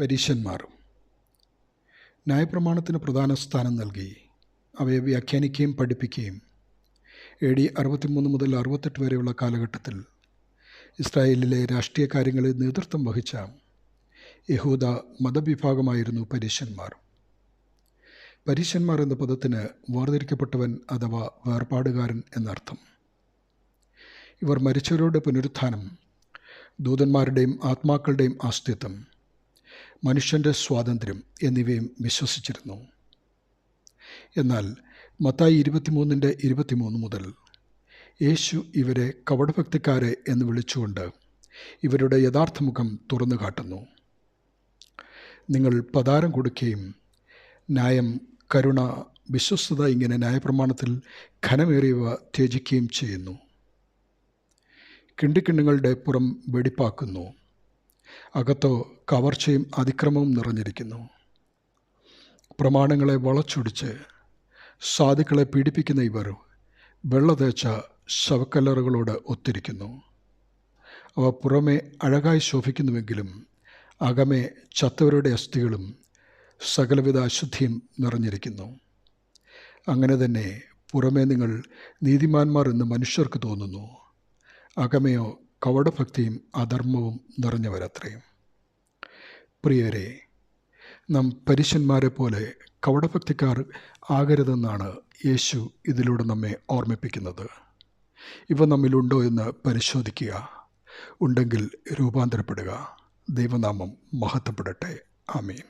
പരീശന്മാർ ന്യായപ്രമാണത്തിന് പ്രധാന സ്ഥാനം നൽകി. അവയെ വ്യാഖ്യാനിക്കുകയും പഠിപ്പിക്കുകയും എ ഡി അറുപത്തിമൂന്ന് മുതൽ അറുപത്തെട്ട് വരെയുള്ള കാലഘട്ടത്തിൽ ഇസ്രായേലിലെ രാഷ്ട്രീയ കാര്യങ്ങളിൽ നേതൃത്വം വഹിച്ച യഹൂദ മതവിഭാഗമായിരുന്നു പരീശന്മാർ. പരീശന്മാർ എന്ന പദത്തിന് വേർതിരിക്കപ്പെട്ടവൻ അഥവാ വേർപാടുകാരൻ എന്നർത്ഥം. ഇവർ മരിച്ചവരുടെ പുനരുത്ഥാനം ദൂതന്മാരുടെയും ആത്മാക്കളുടെയും ആസ്തിത്വം മനുഷ്യന്റെ സ്വാതന്ത്ര്യം എന്നിവയും വിശ്വസിച്ചിരുന്നു. എന്നാൽ മത്തായി ഇരുപത്തിമൂന്നിന്റെ ഇരുപത്തിമൂന്ന് മുതൽ യേശു ഇവരെ കവടഭക്തിക്കാരെ എന്ന് വിളിച്ചുകൊണ്ട് ഇവരുടെ യഥാർത്ഥ മുഖം തുറന്നു കാട്ടുന്നു. നിങ്ങൾ പതാരം കൊടുക്കുകയും ന്യായം കരുണ വിശ്വസ്തത ഇങ്ങനെ ന്യായപ്രമാണത്തിൽ ഘനമേറിയവ ത്യജിക്കുകയും ചെയ്യുന്നു. കിണ്ടിക്കിണ്ണുങ്ങളുടെ പുറം വെടിപ്പാക്കുന്നു. അകത്തോ കവർച്ചയും അതിക്രമവും നിറഞ്ഞിരിക്കുന്നു. പ്രമാണങ്ങളെ വളച്ചൊടിച്ച് സാധുക്കളെ പീഡിപ്പിക്കുന്ന ഇവർ വെള്ള തേച്ച ശവക്കല്ലറുകളോട് ഒത്തിരിക്കുന്നു. അവ പുറമെ അഴകായി ശോഭിക്കുന്നുവെങ്കിലും അകമേ ചത്തവരുടെ അസ്ഥികളും സകലവിധ അശുദ്ധിയും നിറഞ്ഞിരിക്കുന്നു. അങ്ങനെ തന്നെ പുറമേ നിങ്ങൾ നീതിമാന്മാർ എന്ന് മനുഷ്യർക്ക് തോന്നുന്നു. അകമയോ കവടഭക്തിയും അധർമ്മവും നിറഞ്ഞവരത്രയും. പ്രിയരെ നാം പരീശന്മാരെ പോലെ കവടഭക്തിക്കാർ ആകരുതെന്നാണ് യേശു ഇതിലൂടെ നമ്മെ ഓർമ്മിപ്പിക്കുന്നത്. ഇവ നമ്മിലുണ്ടോ എന്ന് പരിശോധിക്കുക. ഉണ്ടെങ്കിൽ രൂപാന്തരപ്പെടുക. ദൈവനാമം മഹത്വപ്പെടട്ടെ. ആമീൻ.